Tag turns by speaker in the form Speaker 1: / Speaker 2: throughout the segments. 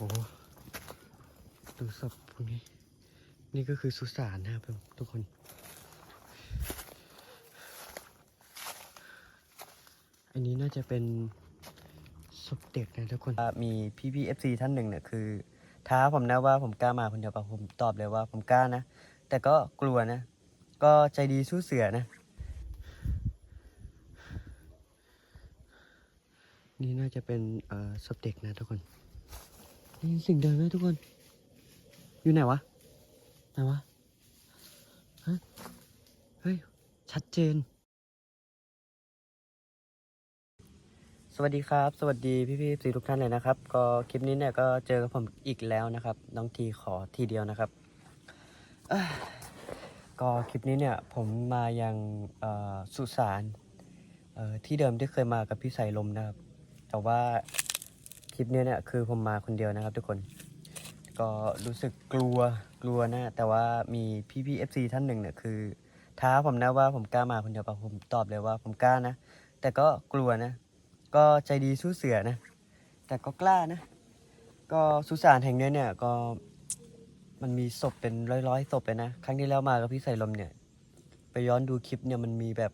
Speaker 1: โอ้ดูศพพวกนี้ นี่ก็คือสุสานนะครับทุกคน อันนี้น่าจะเป็นศพเด็กนะทุกคน มีพี่พี่เอฟซีท่านหนึ่งเนี่ยคือ ท้าผมนะว่าผมกล้ามาคนเดียวปะผมตอบเลยว่าผมกล้านะ แต่ก็กลัวนะ ก็ใจดีสู้เสือนะ นี่น่าจะเป็นเอ่อศพเด็กนะทุกคน ได้ยินเสิ่งเดินไหมทุกคน อยู่ไหนวะ ไหนวะเฮ้ยเฮ้ย ชัดเจน สวัสดีครับ สวัสดีพี่พี่สีทุกท่านเลยนะครับ ก็คลิปนี้เนี่ยก็เจอกับผมอีกแล้วนะครับ น้องทีขอทีเดียวนะครับ ก็คลิปนี้เนี่ยผมมายังสุสานที่เดิมที่เคยมากับพี่สายลมนะครับ แต่ว่า ลิปนี้เนี่ยคือผมมาคนเดียวนะครับทุกคน ก็รู้สึกกลัวกลัวนะ แต่ว่ามีพี่พี่เอฟซีท่านหนึ่งเนี่ยคือ ท้าผมนะว่าผมกล้ามาคนเดียวปะผมตอบเลยว่าผมกล้านะ แต่ก็กลัวนะ ก็ใจดีสู้เสือนะ แต่ก็กล้านะ ก็สุสานแห่งเนี้ยเนี่ยก็มันมีศพเป็นร้อยๆศพเลยนะ ครั้งที่แล้วมากับพี่ใส่ลมเนี่ย ไปย้อนดูคลิปเนี่ยมันมีแบบ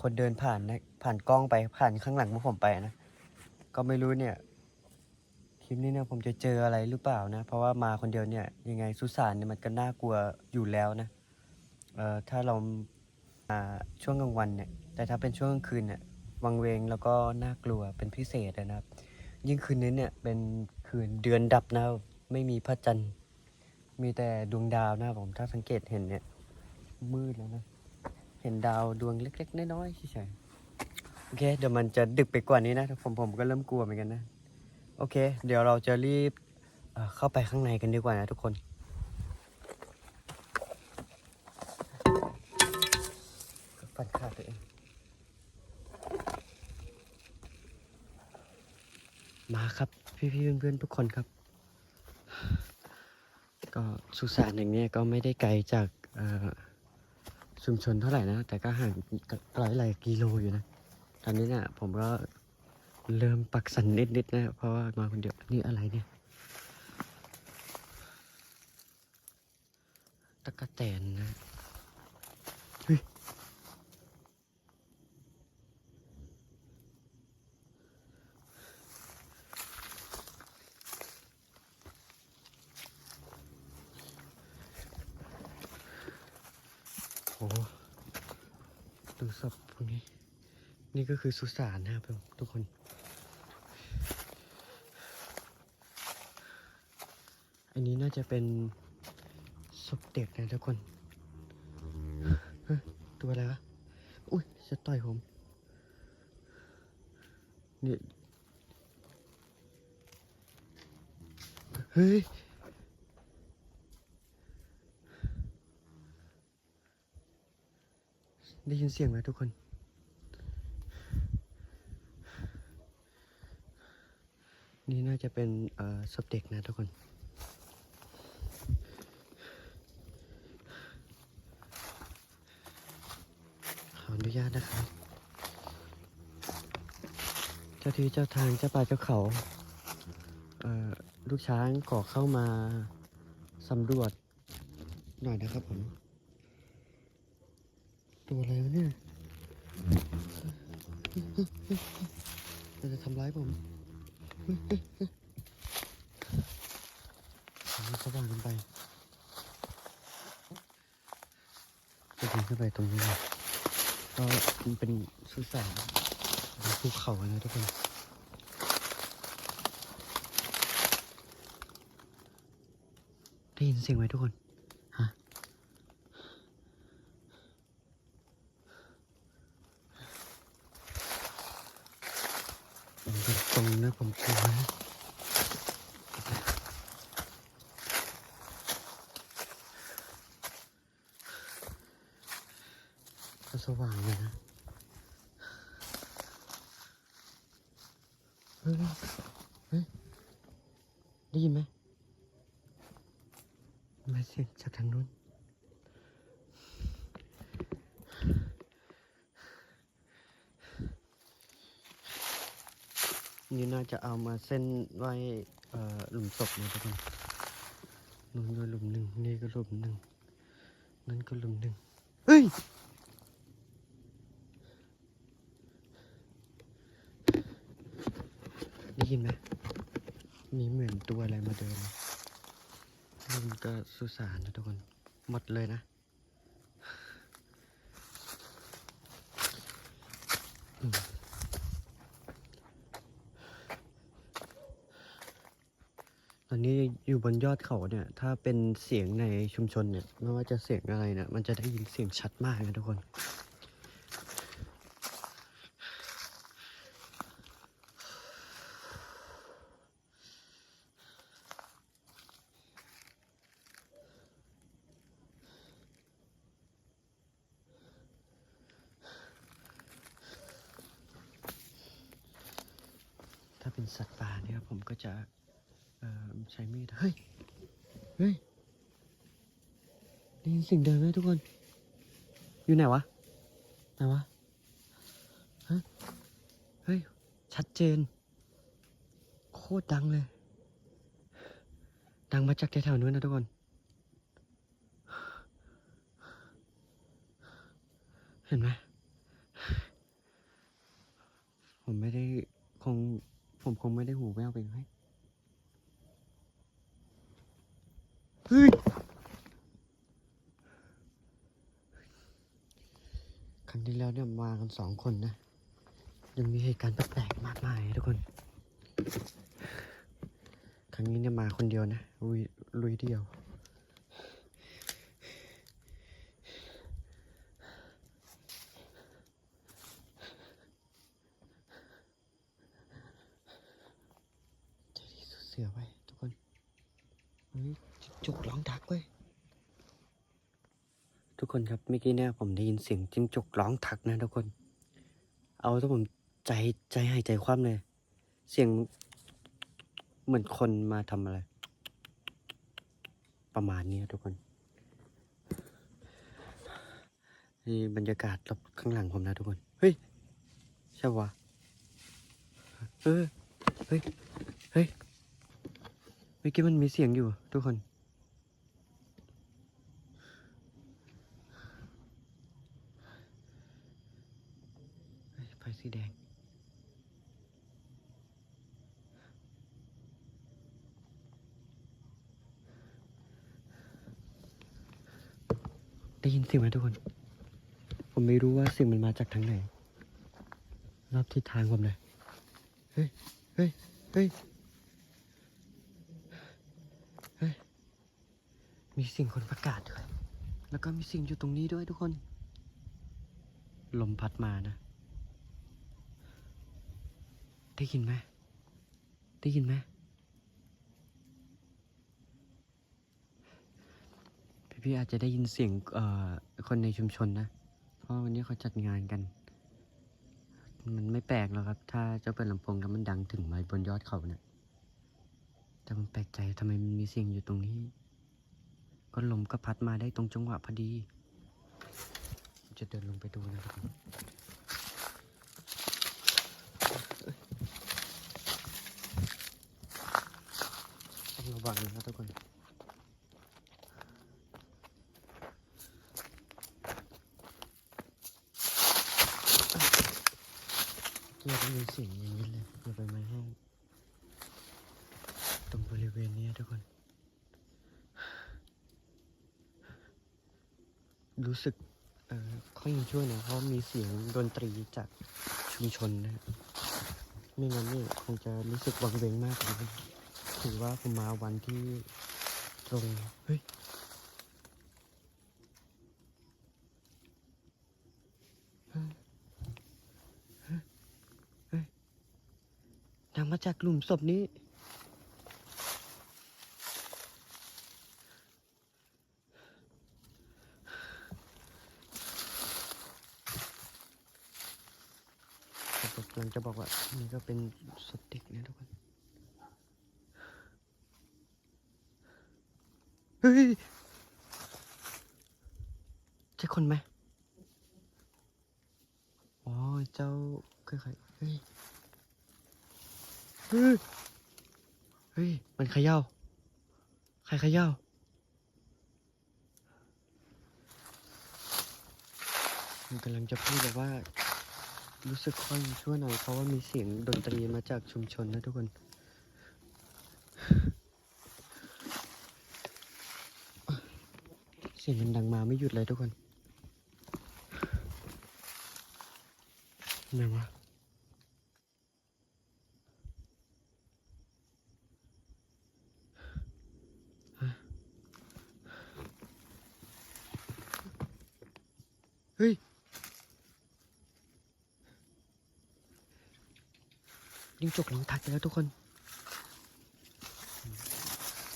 Speaker 1: คนเดินผ่านนะผ่านกล้องไปผ่านข้างหลังพวกผมไปนะ ก็ไม่รู้เนี่ย คลิปนี้เนี่ยผมจะเจออะไรหรือเปล่านะ เพราะว่ามาคนเดียวเนี่ยยังไงสุสานเนี่ยมันก็น่ากลัวอยู่แล้วนะเอ่อถ้าเรามาช่วงกลางวันเนี่ยแต่ถ้าเป็นช่วงกลางคืนเนี่ยวังเวงแล้วก็น่ากลัวเป็นพิเศษนะครับ ยิ่งคืนนี้เนี่ยเป็นคืนเดือนดับนะไม่มีพระจันทร์มีแต่ดวงดาวนะผมถ้าสังเกตเห็นเนี่ยมืดแล้วนะ เห็นดาวดวงเล็ก ๆ น้อยๆเฉยๆโอเคเดี๋ยวมันจะดึกไปกว่านี้นะผมผมก็เริ่มกลัวเหมือนกันนะ โอเค เดี๋ยวเราจะรีบเข้าไปข้างในกันดีกว่านะทุกคน ฟันขาดตัวเอง มาครับ พี่ๆเพื่อนๆทุกคนครับ ก็สุสานแห่งนี้ก็ไม่ได้ไกลจากชุมชนเท่าไหร่นะ แต่ก็ห่างหลายหลายกิโลอยู่นะ ตอนนี้เนี่ยผมก็ เริ่มปักสันนิดๆนะเพราะว่ามาคนเดียวนี่อะไรเนี่ยตะกะแตนนะเฮ้ยโอ้ดูศพพวกนี้ นี่ก็คือสุสานนะครับทุกคน นี้น่าจะเป็นศพเด็กนะทุกคน ตัวอะไรวะ อุ้ยจะต่อยผม เนี่ย เฮ้ยได้ยินเสียงไหมทุกคน นี่น่าจะเป็นเอ่อศพเด็กนะทุกคน ขออนุญาตนะครับ เจ้า ที่เจ้าทางเจ้าป่าเจ้าเขาเอ่อลูกช้างขอเข้ามาสำรวจหน่อยนะครับผม ตัวอะไรวะเนี่ยมันจะทำร้ายผมผมสว่างขึ้นไปจะถึงขึ้นไปตรงนี้ก็มันเป็นสุสานภูเขาอะนะทุกคน ได้ยินเสียงไหมทุกคน ฮะ ตรงนะผมกลัวนะก็สว่างเลยนะ เฮ้ย เฮ้ย ได้ยินไหมมาเสียงจากทางนู้น นี่น่า จะเอามาเส้นไว้หลุมศพนะทุกคนนู่นก็หลุมหนึ่งนี่ก็หลุมหนึ่งนั่นก็หลุมหนึ่งเฮ้ยได้ยินไหมมีเหมือนตัวอะไรมาเดินนี่มันก็สุสานนะทุกคน หมดเลยนะอืมตอนนี้อยู่ บนยอดเขาเนี่ย ถ้าเป็นเสียงในชุมชนเนี่ยไม่ว่าจะเสียงอะไรเนี่ยมันจะได้ยินเสียงชัดมากนะทุกคนถ้าเป็นสัตว์ป่าเนี่ยผมก็จะ ใช้มีด เฮ้ย เฮ้ยได้ยินสิ่งเดินไหมทุกคน อยู่ไหนวะ ไหนวะ ฮะ เฮ้ย ชัดเจน โคตรดังเลย ดังมาจากแถวๆนู้นนะทุกคนเห็นไหม ผมไม่ได้คง ผมคงไม่ได้หูแว่วไปไหม เฮ้ยครั้งที่แล้วเนี่ยมากันสองคนนะ ยังมีเหตุการณ์แปลกๆมากมายทุกคน ครั้งนี้เนี่ยมาคนเดียวนะลุยลุยเดียวใจดีสุดเสือไว้ทุกคนเฮ้ยจุกร้องทักเว้ย ทุก คนครับเมื่อกี้เนี่ยผมได้ยินเสียงจิ้งจกร้องทักนะทุกคน เอาถ้าผมใจใจหายใจคว่ำเลย เสียงเหมือนคนมาทำอะไร ประมาณนี้ทุกคนนี่บรรยากาศรอบข้างหลังผมนะทุกคน เฮ้ย ใช่ปะวะเออเฮ้ย เฮ้ย เมื่อกี้มันมีเสียงอยู่ทุกคน เฮ้ยไฟสีแดง ได้ยินเสียงไหมทุกคน ผมไม่รู้ว่าเสียงมันมาจากทางไหน รอบทิศทางผมเลย เฮ้ย เฮ้ย เฮ้ย เฮ้ย มีสียงคนประกาศด้วย แล้วก็มีสียงอยู่ตรงนี้ด้วยทุกคน ลมพัดมานะ ได้ยินไหมได้ยินไหม พี่อาจจะได้ยินเสียงเอ่อคนในชุมชนนะ เพราะวันนี้เขาจัดงานกัน มันไม่แปลกหรอกครับ ถ้าเจ้าเปิดลำโพงแล้วมันดังถึงมาบนยอดเขาเนี่ยแต่มันแปลกใจทำไมมันมีเสียงอยู่ตรงนี้ ก็ลมก็พัดมาได้ตรงจังหวะพอดี จะเดินลงไปดูนะครับระวังนะครับทุกคน กียร์ก็มีเสียงอย่างนี้เลยอย่าไปไม้แห้งตรงบริเวณนี้ทุกคน รู้สึกเอ่อค่อยช่วยนะเพราะมีเสียงดนตรีจากชุมชนนะฮะไม่งั้นเนี่ยคงจะรู้สึกวังเวงมากเลยถือว่าผมมาวันที่ตรงเฮ้ยดัง มาจากหลุมศพนี้ ผมกำลังจะบอกว่า นี่ก็เป็นศพเด็กนะทุกคน เฮ้ย ใช่คนไหมอ๋อ เจ้าเคยๆเฮ้ยเฮ้ยเเฮ้ย มันเขย่า ใครเขย่า มันกำลังจะพูดแบบว่า รู้สึกค่อยชั่วหน่อยเพราะว่ามีเสียงดนตรีมาจากชุมชนนะทุกคน เสียงมันดังมาไม่หยุดเลยทุกคนไหนวะฮะเฮ้ย ยิงจกหลังทักไปแล้วทุกคน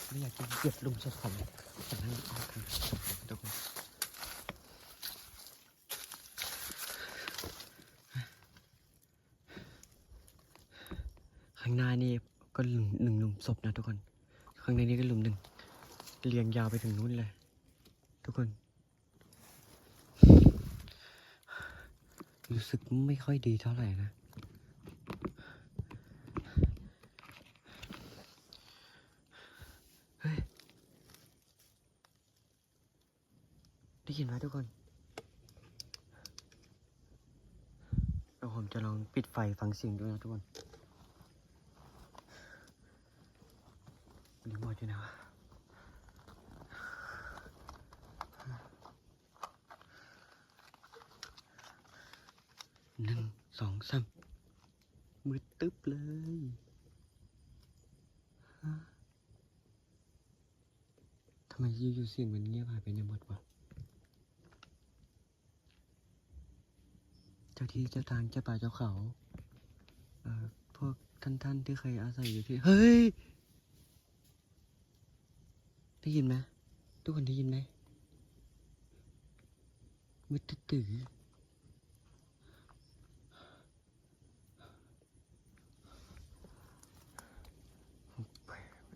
Speaker 1: ไม่อยากจะเหยียบหลุมศพผมแต่นั่นเอาทางทุกคนข้างหน้านี่ก็หลุมหนึ่งหลุมศพนะทุกคน ข้างในนี้ก็หลุมหนึ่งเรียงยาวไปถึงนู้นเลย ทุกคน รู้สึกไม่ค่อยดีเท่าไหร่นะ เฮ้ย ได้ยินไหมทุกคนเดี๋ยวผมจะลองปิดไฟฟังเสียงด้วยนะทุกคนรีโมทอยู่ไหนวะหนึ่งสองสามมืดตึ๊บเลยฮะ ทำไมอยู่ๆเสียงมันเงียบหายไปในหมดวะเจ้าที่เจ้าทางเจ้าป่าเจ้าเขาเอ่อพวกท่านท่านๆที่เคยอาศัยอยู่ที่ เฮ้ย ได้ยินไหมทุกคนได้ยินไหมมืดตื้อๆ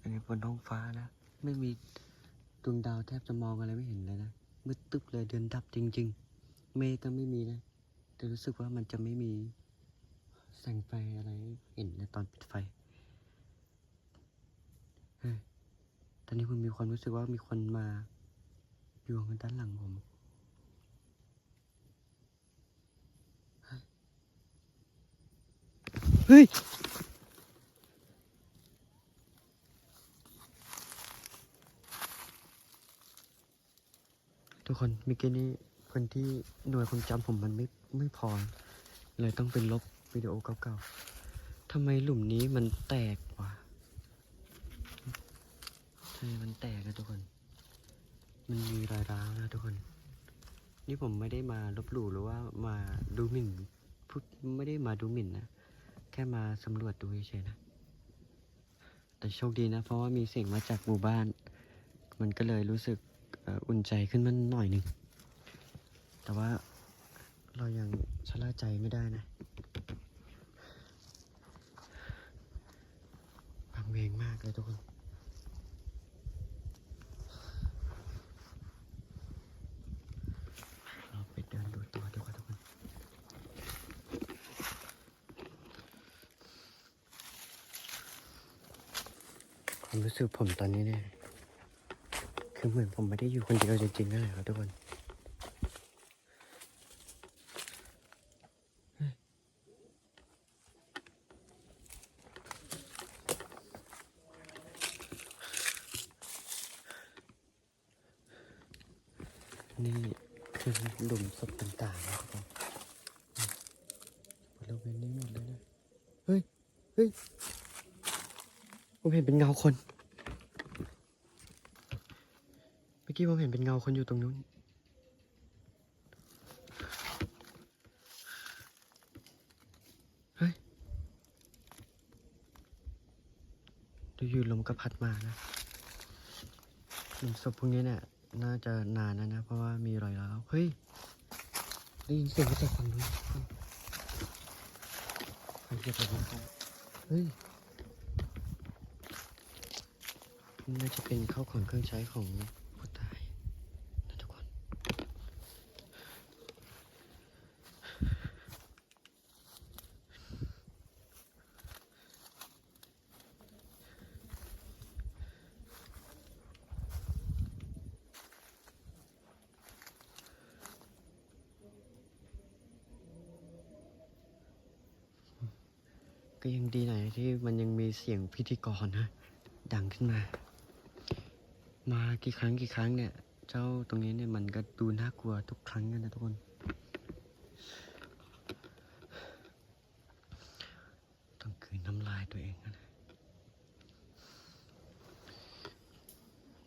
Speaker 1: อันนี้บนท้องฟ้านะ ไม่มี ดวงดาวแทบจะมองอะไรไม่เห็นเลยนะมืดตึ๊บเลยเดือนดับจริง ๆ เมฆก็ไม่มีนะ แต่รู้สึกว่ามันจะไม่มีแสงไฟอะไรเห็นในตอนปิดไฟเฮ้ยตอนนี้ผมมีความรู้สึกว่ามีคนมาอยู่ข้างด้านหลังผมเฮ้ย ทุกคนเมื่อกี้นี้คนที่หน่วยความจำผมมันไม่ไม่พอ เลยต้องเป็นลบวิดีโอเก่าๆทำไมหลุมนี้มันแตกวะทำไมมันแตกอะทุกคน มันมีรอยร้าวนะทุกคน นี่ผมไม่ได้มาลบหลู่หรือว่ามาดูหมิ่นพูดไม่ได้มาดูหมิ่นนะ แค่มาสำรวจดูเฉยๆนะ แต่โชคดีนะ เพราะว่ามีเสียงมาจากหมู่บ้าน มันก็เลยรู้สึก อุ่นใจขึ้นมาหน่อยหนึ่ง แต่ว่าเรายังชะล่าใจไม่ได้นะพังเวงมากเลยทุกคนเราไปเดินดูตัวดีกว่าทุกคนความรู้สึกผมตอนนี้เนี่ย คือเหมือนผมไม่ได้อยู่คนเดียวจริงๆนั่นแหละครับทุกคนเฮ้ยนี่คือหลุมศพต่างๆนะครับผมบริเวณนี้หมดเลยนะ เฮ้ย เฮ้ย ผมเห็นเป็นเงาคน เมื่อกี้ผมเห็นเป็นเงาคนอยู่ตรงนู้น เฮ้ยดู อยู่ลมก็พัดมานะหลุมศพพวกนี้เนี่ย น่าจะนานแล้วนะ เพราะว่ามีรอยร้าวเฮ้ยได้ยินเสียงมาจากฝั่งนู้นใครเก็บอะไรกันเฮ้ยน่าจะเป็นข้าวของเครื่องใช้ของผู้ตายนะทุกคน ก็ยังดีหน่อยที่มันยังมี เสียงพิธีกรนะ ดังขึ้นมา มากี่ครั้งกี่ครั้งเนี่ย เจ้าตรงนี้เนี่ยมันก็ดูน่ากลัวทุกครั้งนะทุกคน ต้องคืนน้ำลายตัวเองนะ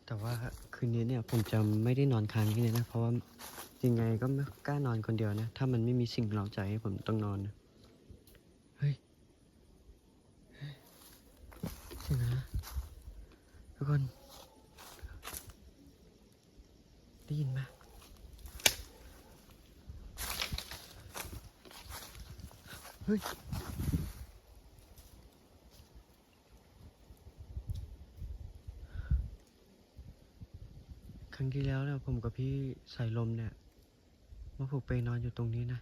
Speaker 1: แต่ว่าคืนนี้เนี่ยผมจะไม่ได้นอนค้างที่นี่นะ เพราะว่ายังไงก็ไม่กล้านอนคนเดียวนะ ถ้ามันไม่มีสิ่งเราใจให้ผมต้องนอนนะ เฮ้ยเฮ้ยเสียงอะไรนะทุ กคน ได้ยินไหมเฮ้ยครั้งที่แล้วเนี่ยผมกับพี่สายลมเนี่ยมาผูกไปนอนอยู่ตรงนี้นะ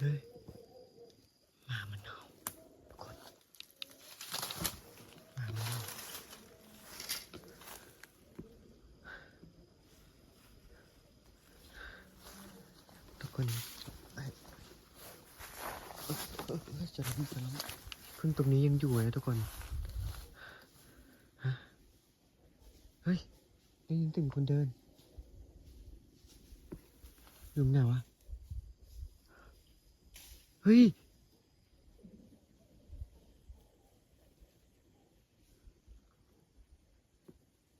Speaker 1: เฮ้ยหมามันเห่าทุกคนหมามันเห่า ทุก คนเอ้ยเอ้ยเอ้ยเอ้ยจะล้มจะล้มพึ่งตรงนี้ยังอยู่นะทุกคนฮะเฮ้ยได้ยินเสียงคนเดินอยู่ไหนวะเฮ้ย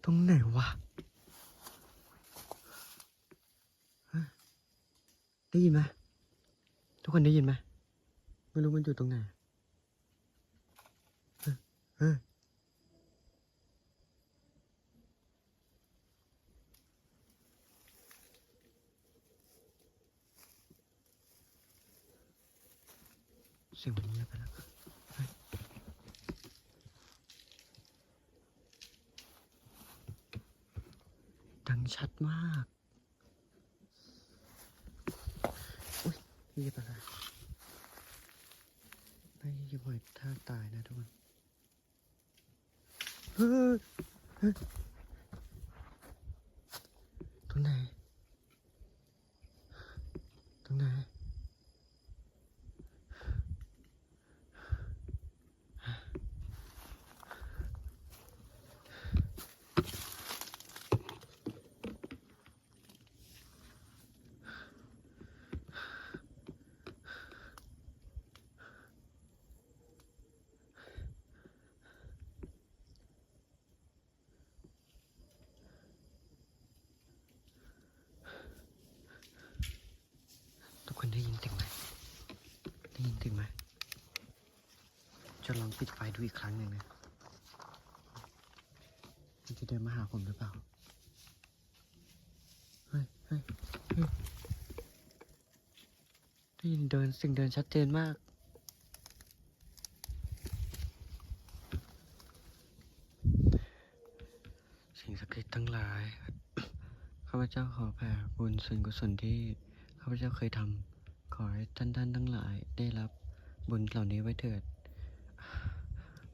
Speaker 1: ตรงไหนวะ ได้ยินไหมทุกคนได้ยินไหมไม่รู้มันอยู่ตรงไหนเออเสียงมันเงียบไปแล้วดังชัดมาก เงี ยบอะไรไม่อยังหอยท่าตายนะทุกคนเฮ้ยเฮ้ยตรงไหนตรงไหน ทุกคนได้ยินเสียงไหม ได้ยิงไหมจะลองปิดไฟดูอีกครั้งหนึ่งนะมันจะเดินมาหาผมหรือเปล่า เฮ้ยเฮ้ยได้ยินเดินสิ่งเดินชัดเจนมาก สิ่งศักดิ์สิทธิ์ทั้งหลาย ข้าพเจ้าขอแผ่บุญส่วนกุศลที่ ข้าพเจ้าเคยทำ ขอให้ท่านท่านทั้งหลายได้รับบุญเหล่านี้ไว้เถิด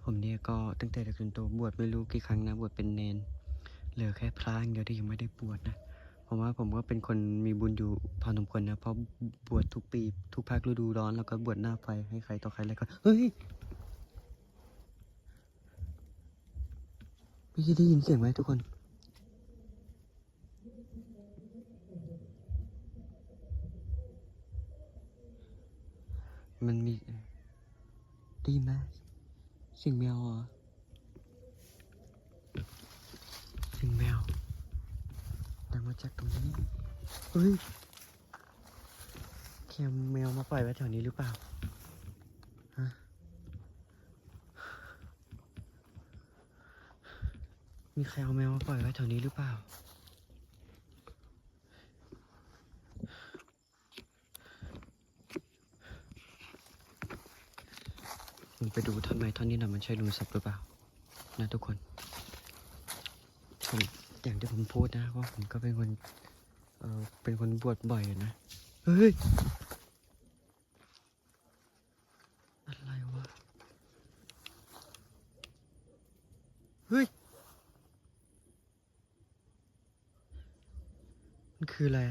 Speaker 1: ผมเนี่ยก็ตั้งแต่เด็กจนโตบวชไม่รู้กี่ครั้งนะบวชเป็นเนน เหลือแค่พระอย่างเดียวที่ยังไม่ได้บวชนะผมว่าผมก็เป็นคนมีบุญอยู่พอสมควรนะเพราะบวชทุกปี ทุกภาคฤดูร้อนแล้วก็บวชหน้าไฟให้ใครต่อใครแล้วก็เฮ้ยไม่ได้ยินเสียงไหมทุกคนมีได้ยินไหมเสียงแมวเหรอเสียงแมวดังมาจากตรงนี้เฮ้ย แคมแมวมาปล่อยไว้แถวนี้หรือเปล่าฮะมีใครเอาแมวมาปล่อยไว้แถวนี้หรือเปล่า ไปดูท่อนไม้ท่อนนี้น่อยมันใช่ลุงศักดิ์หรือเปล่า นะทุกคนผมอย่างที่ผมพูดนะว่าผมก็เป็นคน เออเป็นคนบวชบ่อยนะ เฮ้ย อะไรวะ คืออะไร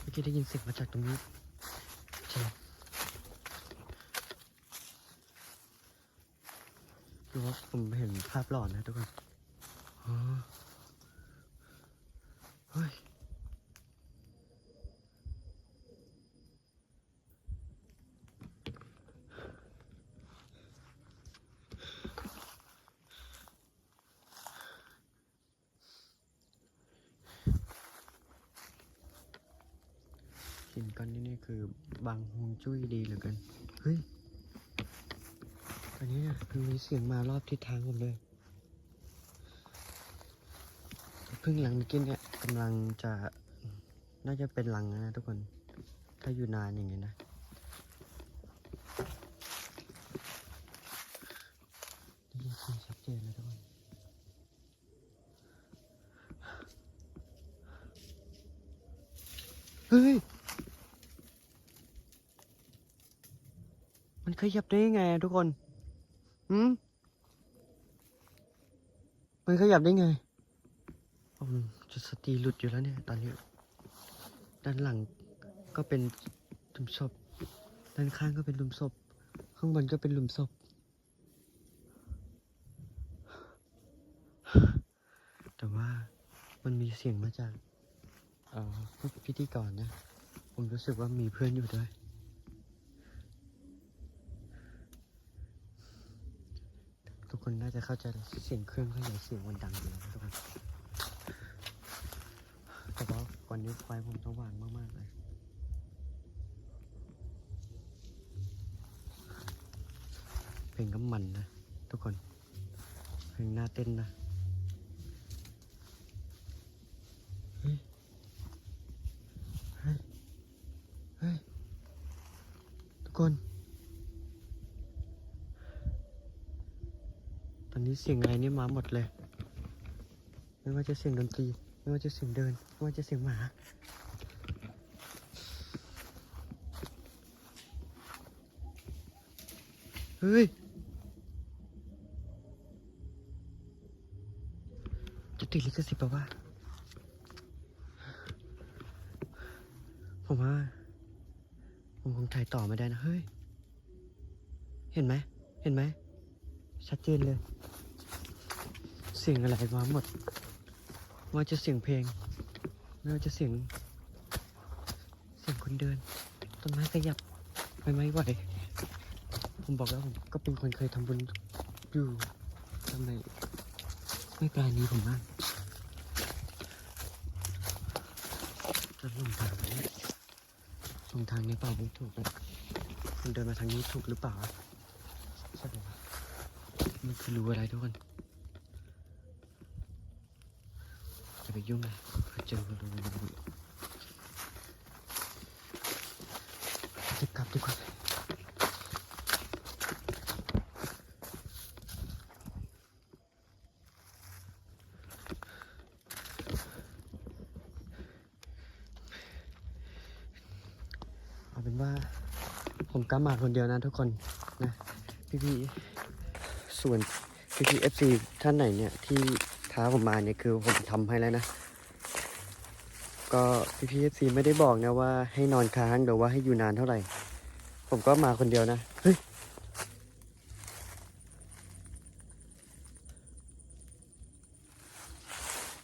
Speaker 1: เมื่อกี้ได้ยินเสียงมาจากตรงนี้ใช่คือว่าผมเห็นภาพหลอนนะทุกคนอ๋อเฮ้ย สิ่งก้อนนี้นี่คือบางฮ วงจุ้ยดีเหลือเกินเฮ้ยอันนี้นี่ยมันมีเสียงมารอบทิศทางหมดเลยพึ่งหลังเมื่อกี้เนี่ยกำลังจะน่าจะเป็นรังนะทุกคนถ้าอยู่นานอย่างนี้นะนี่ชัดเจนเลยทุกคนเฮ้ย มัน ขยับได้ไงทุกคนหืมมันขยับได้ไงจุดสติหลุดอยู่แล้วเนี่ย ตอนนี้ ด้านหลังก็เป็นหลุมศพ ด้านข้างก็เป็นหลุมศพ ข้างบนก็เป็นหลุมศพ แต่ว่ามันมีเสียงมาจากอ่อพวกพิธีกรนะ ผมรู้สึกว่ามีเพื่อนอยู่ด้วย ทุก คนน่าจะเข้าใจเสียงเครื่องขยายเสียงมันดังอยู่แล้วนะทุกคนแต่ว่าวันนี้ไฟผมสว่างมากๆเลยเพลงก็มันนะ ทุกคนเพลงน่าเต้นนะ เฮ้ย เฮ้ย เฮ้ย ทุกคน ตอนนี้เสียงอะไรนี่มาหมดเลย ไม่ว่าจะเสียงดนตรี ไม่ว่าจะเสียงเดิน ไม่ว่าจะเสียงหมา เฮ้ย จะติดลิขสิทธิ์ปะวะผมว่า ผมคงถ่ายต่อไม่ได้นะ เฮ้ย เห็นไหม เห็นไหม ชัดเจนเลย สียงอะไรมาหมดไม่ว่าจะเสียงเพลงไม่ว่าจะเสียง เสียงคนเดิน ต้นไม้ขยับไปไม้ไหวผมบอกแล้วผมก็เป็นคนเคยทำบุญอยู่ทำไมไม่ปลายนี้ผมมากจะลงทางนี้ลงทางนี้เปล่าไม่ถูกเลยมันเดินมาทางนี้ถูกหรือเปล่าใช่ปะวะมันคือรู้อะไรทุกคนจะไป ยุ่งเลยเจอมันจะกลับดีกว่าเอาเป็นว่าผมกำมาคนเดียวนะทุกคนนะพี่พี่ๆส่วนพี่พี่เอฟซีท่านไหนเนี่ยที่ ท้าผมมาเนี่ยคือผมทำให้แล้วนะ ก็พี่พีเอฟซีไม่ได้บอกนะว่าให้นอนค้างหรือว่าให้อยู่นานเท่าไหร่ ผมก็มาคนเดียวนะ เฮ้ย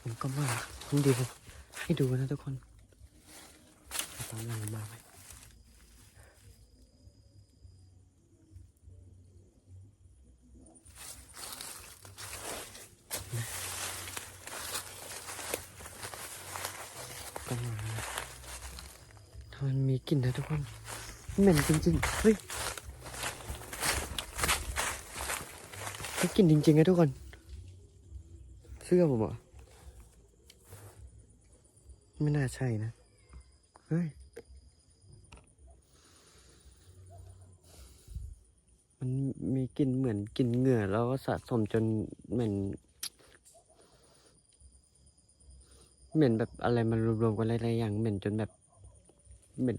Speaker 1: ผมก็มาคนเดียวให้ดูนะทุกคนตามหลังผมมาไหม ก็มาทำไมันมีกลิ่นนะทุกคนเหม็นจริงๆเฮ้ยมีกลิ่นจริงๆนะทุกคน เสื้อผมเหรอไม่น่าใช่นะเฮ้ยมันมีกลิ่นเหมือนกลิ่นเหงื่อแล้วก็สะสมจนเหม็นเหม็นแบบอะไรมันรวมๆกันหลายๆอย่างเหม็นจนแบบ เหม็น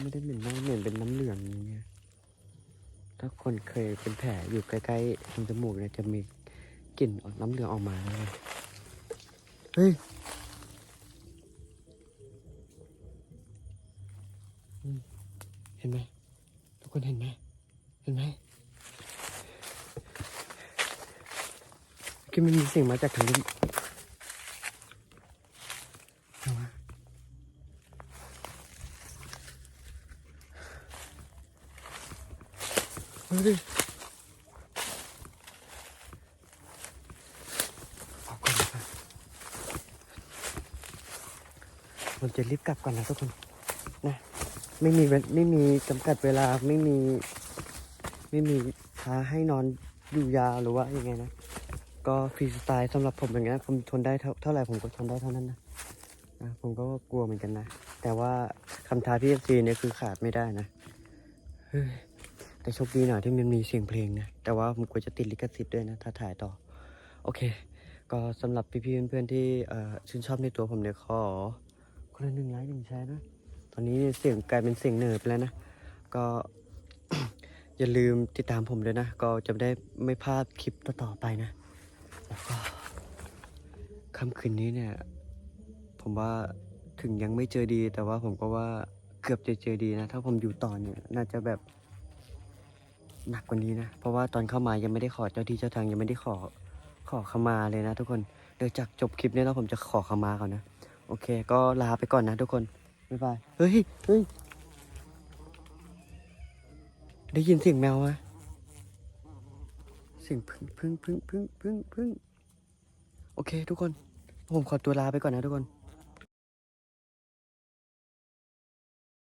Speaker 1: ไม่ได้เหม็นมากเหม็นเป็นน้ำเหลืองอย่างเงี้ยถ้าคนเคยเป็นแผลอยู่ใกล้ๆตรงจมูกเนี่ยจะมีกลิ่นออกน้ำเหลืองออกมาเลยเฮ้ยเห็นไหมทุกคนเห็นไหมเห็นไหมคือมันมีเสียงมาจากทางนู้นเอาวะ ดูดิเอาก่อนดีกว่าผมจะรีบกลับก่อนนะทุกคนนะไม่มีไม่มีจำกัดเวลาไม่มี ไม่มีท้าให้นอนอยู่ยาวหรือว่ายังไงนะก็ฟรีสไตล์สำหรับผมอย่างนี้นผมทนได้เท่าเท่าไหร่ผมก็ทนได้เท่านั้นนะนะผมก็กลัวเหมือนกันนะ แต่ว่าคำท้าพี่เอฟซีเนี่ยคือขาดไม่ได้นะเฮ้ย แต่โชคดีหน่อยที่มันมีเสียงเพลงนะ แต่ว่าผมกลัวจะติดลิขสิทธิ์ด้วยนะ ถ้าถ่ายต่อ โอเค ก็สำหรับพี่ๆเพื่อนๆที่ชื่นชอบในตัวผมเนี่ยขอคนละหนึ่งไลค์หนึ่งแชร์นะ ตอนนี้เสียงกลายเป็นเสียงเหนือไปแล้วนะ ก็อย่าลืมติดตามผมด้วยนะ ก็จะได้ไม่พลาดคลิปต่อๆไปนะ แล้วก็ค่ำคืนนี้เนี่ย ผมว่าถึงยังไม่เจอดี แต่ว่าผมก็ว่าเกือบจะเจอดีนะ ถ้าผมอยู่ต่อเนี่ย น่าจะแบบ หนักกว่านี้นะ เพราะว่าตอนเข้ามายังไม่ได้ขอเจ้าที่เจ้าทางยังไม่ได้ขอขอขมาเลยนะทุกคน เดี๋ยวจากจบคลิปนี้แล้วผมจะขอขมาก่อนนะ โอเค ก็ลาไปก่อนนะทุกคน บ๊ายบาย เฮ้ย เฮ้ย ได้ยินเสียงแมวไหมเสียงพึ่งพึ่งพึ่งพึ่งพึ่งพึ่งโอเค ทุกคน ผมขอตัวลาไปก่อนนะทุกคน